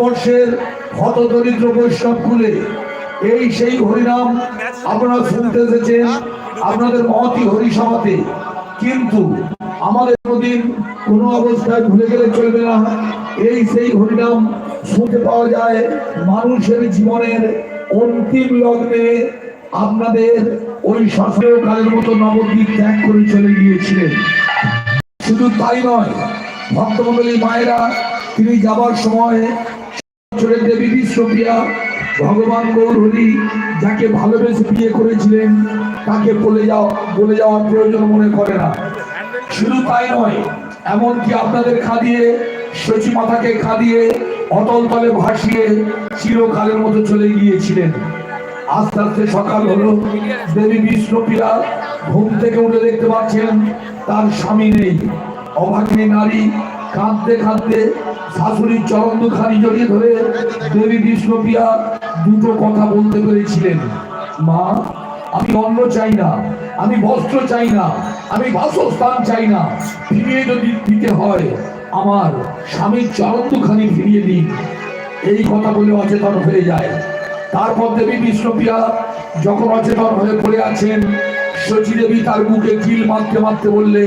বর্ষের হত দরিদ্র বৈষ্ণব কুলে, এই সেই হরিনাম আপনারা শুনতে এসেছেন, আপনাদের মহতি হরিসভাতে। কিন্তু আমাদের কোনদিন কোনো অবস্থায় ভুলে গেলে চলবে না। এই সেই হরিনাম শুনতে পাওয়া যায় মানুষের জীবনের অন্তিম লগ্নে। আপনাদের ওই শাসনীয় কালের মতো নবদ্বীপ ত্যাগ করে চলে গিয়েছিলেন। শুধু তাই নয় ভক্তমন্ডলী মায়েরা তিনি যাবার সময় বছরের দেবী বিশ্বপ্রিয়া, ভগবান গৌরহরি যাকে ভালোবেসে বিয়ে করেছিলেন, তাকে বলে যাও, বলে যাওয়ার প্রয়োজন মনে করে না। শুধু তাই নয়, এমনকি আপনাদের খাদিয়ে সচি মাতাকে খাদিয়ে, অতল তলে ভাসিয়ে চিরকালের মতো চলে গিয়েছিলেন। আস্তে আস্তে সকাল হলো, দেবী বিষ্ণুপ্রিয়া ঘুম থেকে উঠে দেখতে পাচ্ছেন, তার স্বামী নেই। অভাগ্নী নারী কাঁদতে কাঁদতে শাশুড়ির চরণ দুখানি জড়িয়ে ধরে দেবী বিষ্ণুপ্রিয়া দুটো কথা বলতে পেরেছিলেন। মা, আমি অন্ন চাই না, আমি বস্ত্র চাই না, আমি বাসস্থান চাই না, ফিরিয়ে যদি দিতে হয়, আমার স্বামীর চরণ দুখানি ফিরিয়ে দিন। এই কথা বলে অচেতন হয়ে যায়। তারপর দেবী বিষ্ণুপ্রিয়া যখন অচেতন হয়ে পড়ে আছেন শচী দেবী তার বুকে কিল মারতে মারতে বললে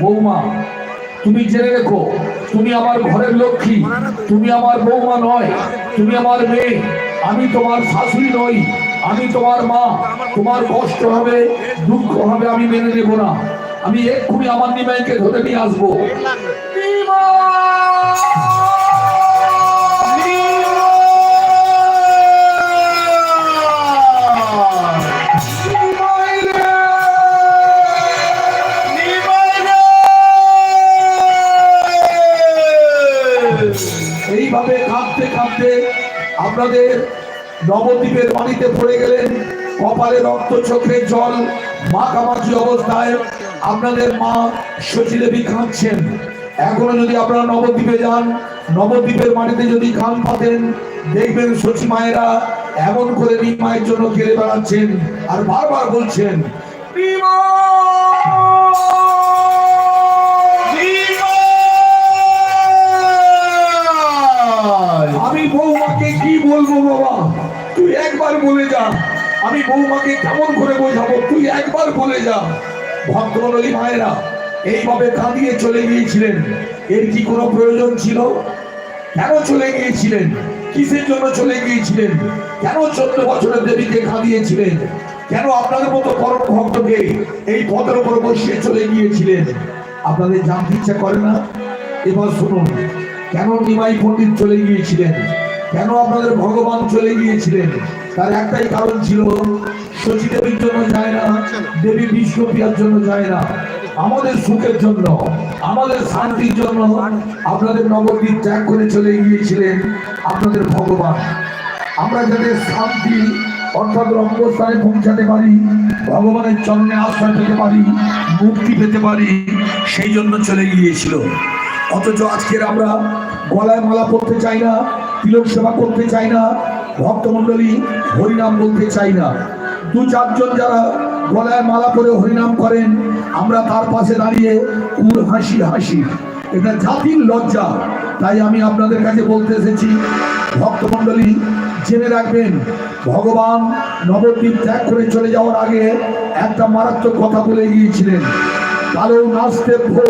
বৌমা তুমি জেনে রেখো, তুমি আমার ঘরের লক্ষ্মী, তুমি আমার বৌমা নয়, তুমি আমার মেয়ে, আমি তোমার শাশুড়ি নই, আমি তোমার মা, তোমার কষ্ট হবে, দুঃখ হবে, আমি মেনে নেব না। আমি এক্ষুনি আমার নিমাইকে ধরে নিয়ে আসব। এইভাবে কাঁদতে কাঁদতে আপনাদের নবদ্বীপের পানিতে পড়ে গেলেন, কপালে রক্ত চোখে জল, মাখামাখি অবস্থায় আপনাদের মা শচীদেবী কাঁদছেন এখনও যদি আপনারা নবদ্বীপে যান, নবদ্বীপের মাটিতে যদি খান পাতেন দেখবেন সচী মায়েরা এমন করে মায়ের জন্য কেড়ে বেড়াচ্ছেন আর বারবার বলছেন "নিমা! বৌমাকে কেমন করে বোঝাবো? তুই একবার বলে যা। ভক্তমণ্ডলী ভাইরা এইভাবে কাঁদিয়ে চলে গিয়েছিলেন। এর কি কোনো প্রয়োজন ছিল? কেন চলে গিয়েছিলেন? কিসের জন্য চলে গিয়েছিলেন? কেন চোদ্দ বছরের দেবীকে কাঁদিয়েছিলেন? কেন আপনাদের মতো পরম ভক্তকে এই পথের উপর বসিয়ে চলে গিয়েছিলেন? আপনাদের জানতে ইচ্ছা করে না? এবার শুনুন, কেন নিমাই পণ্ডিত চলে গিয়েছিলেন? কেন আপনাদের ভগবান চলে গিয়েছিলেন? তার একটাই কারণ ছিল শচী দেবীর জন্য যায় না দেবী বিষ্ণুপ্রিয়ার জন্য যায় না। আমাদের সুখের জন্য আমাদের শান্তির জন্য আপনাদের নবদ্বীপ ত্যাগ করে চলে গিয়েছিলেন আপনাদের ভগবান। আমরা যাতে শান্তি অর্থাৎ রঙ্গস্থানে পৌঁছাতে পারি ভগবানের চরণে আশ্রয় পেতে পারি মুক্তি পেতে পারি সেই জন্য চলে গিয়েছিল। অথচ আজকের আমরা গলায় মালা পড়তে চাই না তিলক সেবা করতে চাই না ভক্তমণ্ডলী হরিনাম বলতে চাই না। দু চারজন যারা গলায় মালা পরে হরিনাম করেন, আমরা তার পাশে দাঁড়িয়ে কুল হাসি হাসি। এটা জাতির লজ্জা। তাই আমি আপনাদের কাছে বলতে এসেছি, ভক্তমণ্ডলী জেনে রাখবেন, ভগবান নবদ্বীপ ত্যাগ করে চলে যাওয়ার আগে একটা মারাত্মক কথা বলে গিয়েছিলেন। কালো ভো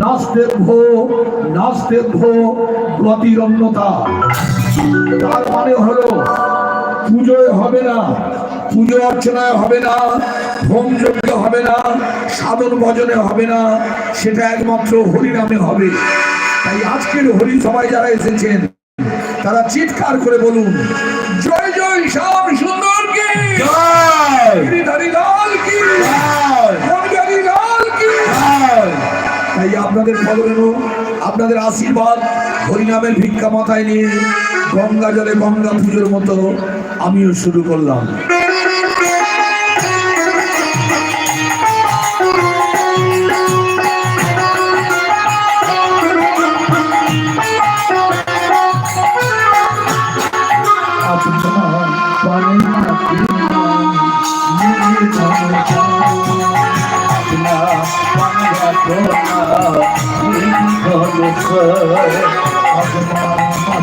নাচতে ভো গতিরণ্যতা তার মানে হলো, পুজোয় হবে না, পুজো অর্চনায় হবে না, হোম যজ্ঞ হবে না, সাধন ভজনে হবে না, সেটা একমাত্র হরিনামে হবে। তাই আজকের হরি সবাই যারা এসেছেন, তারা চিৎকার করে বলুন, জয় জয় শ্যাম সুন্দর। আপনাদের ফলরেণু আপনাদের আশীর্বাদ, হরিনামের ভিক্ষা মাথায় নিয়ে গঙ্গা জলে গঙ্গা পুজোর মতো আমিও শুরু করলাম।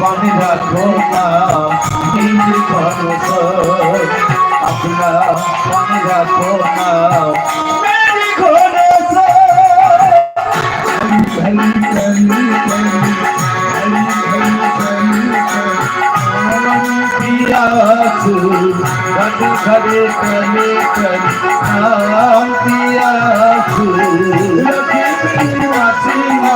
আমি রাখো না নিজে করো আপনার আমি রাখো না ঘরে কলে কল শান্তি আসু লক্ষ্মী আসি মা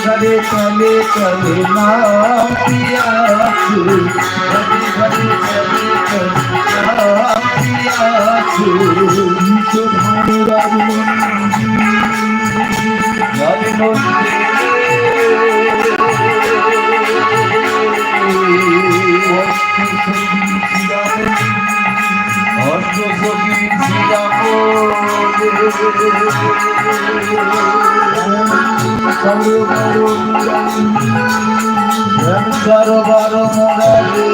kali naam piya tu Kali kali kali kali naam piya tu Subhanu Rabbi Rabbi অষ্ট সখী সরবার মোরারে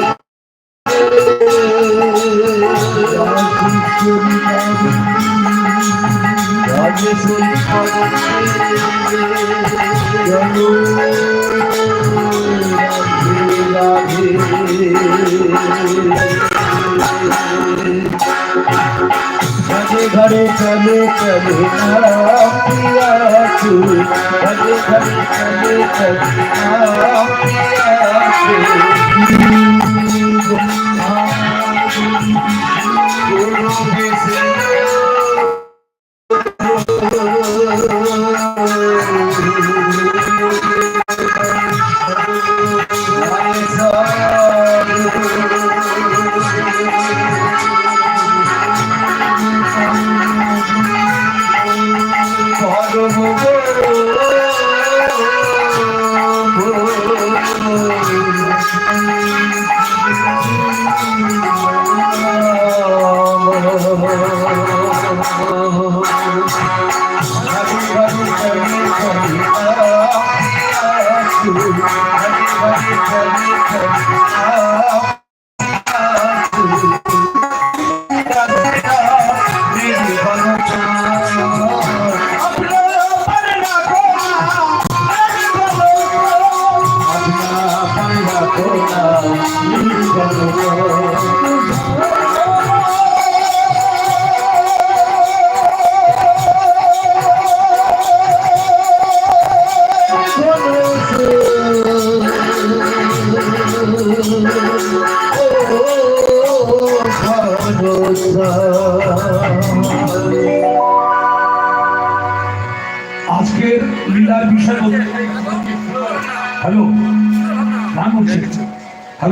রাজেশ্বরী রাধে ঘরে চলে চলে নাম পিয়া তু রাধে ঘরে চলে চলে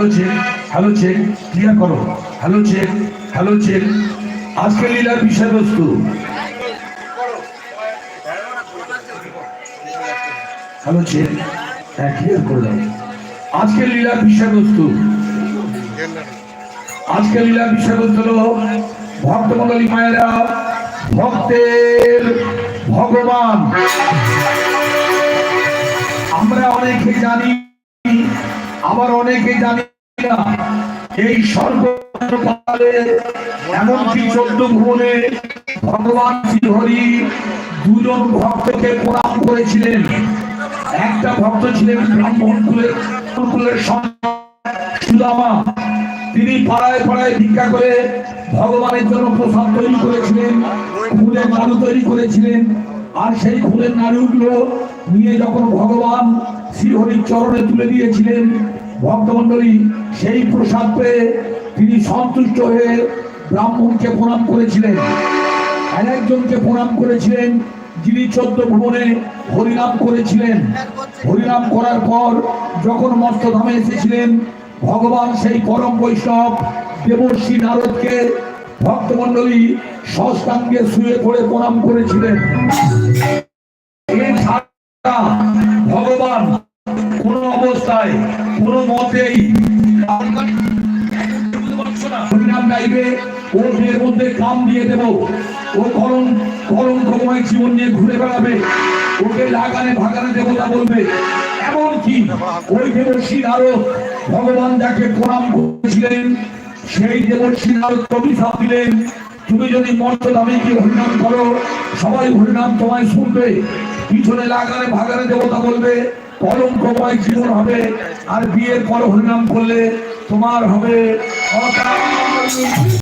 hello check hello check clear করো। হ্যালো চেক হ্যালো চেক আজকের লীলার বিষয়বস্তু। হ্যালো চেক হ্যাঁ ক্লিয়ার করে দাও। আজকের লীলার বিষয়বস্তু। আজকের লীলার বিষয়বস্তু হলো ভক্তমণ্ডলী মায়েরা ভক্তের ভগবান। আমরা অনেকে জানি, আবার অনেকে জানি না এই সর্বকালে এমনকি চোদ্দ ভুবনে ভগবান শ্রীহরি দুজন ভক্তকে প্রণাম করেছিলেন। একটা ভক্ত ছিলেন ব্রাহ্মণ কুলের সুদামা। তিনি পাড়ায় পাড়ায় ভিক্ষা করে ভগবানের জন্য প্রসাদ তৈরি করেছিলেন, ফুলের নাড়ু তৈরি করেছিলেন। আর সেই ফুলের নাড়ুগুলো নিয়ে যখন ভগবান শ্রীহরির চরণে তুলে দিয়েছিলেন ভক্তমণ্ডলী, সেই প্রসাদ পেয়ে তিনি সন্তুষ্ট হয়ে ব্রাহ্মণকে প্রণাম করেছিলেন। আর একজনকে প্রণাম করেছিলেন যিনি চোদ্দ ভুবনে হরিনাম করেছিলেন। হরিনাম করার পর যখন মস্তধামে এসেছিলেন, ভগবান সেই পরম বৈষ্ণব দেবর্ষী নারদকে ভক্তমণ্ডলী সষ্টাঙ্গে শুয়ে পড়ে প্রণাম করেছিলেন। ভগবান কোন অবস্থায় কোন মতেই হরিনাম গাইবে ও এর মধ্যে দিয়ে জীবন নিয়ে ঘুরে বেড়াবে। ওকে দেবতা বলবে। ওই ভগবান যাকে প্রণাম করেছিলেন, সেই অভিশাপ দিলেন। তুমি যদি মর্তদামে গিয়ে হরিনাম করো। সবাই হরিনাম তোমায় শুনবে। পিছনে লাগানে ভাগানে দেবতা বলবে। কলঙ্কময় জীবন হবে। আর বিয়ের পর হরিনাম করলে তোমার হবে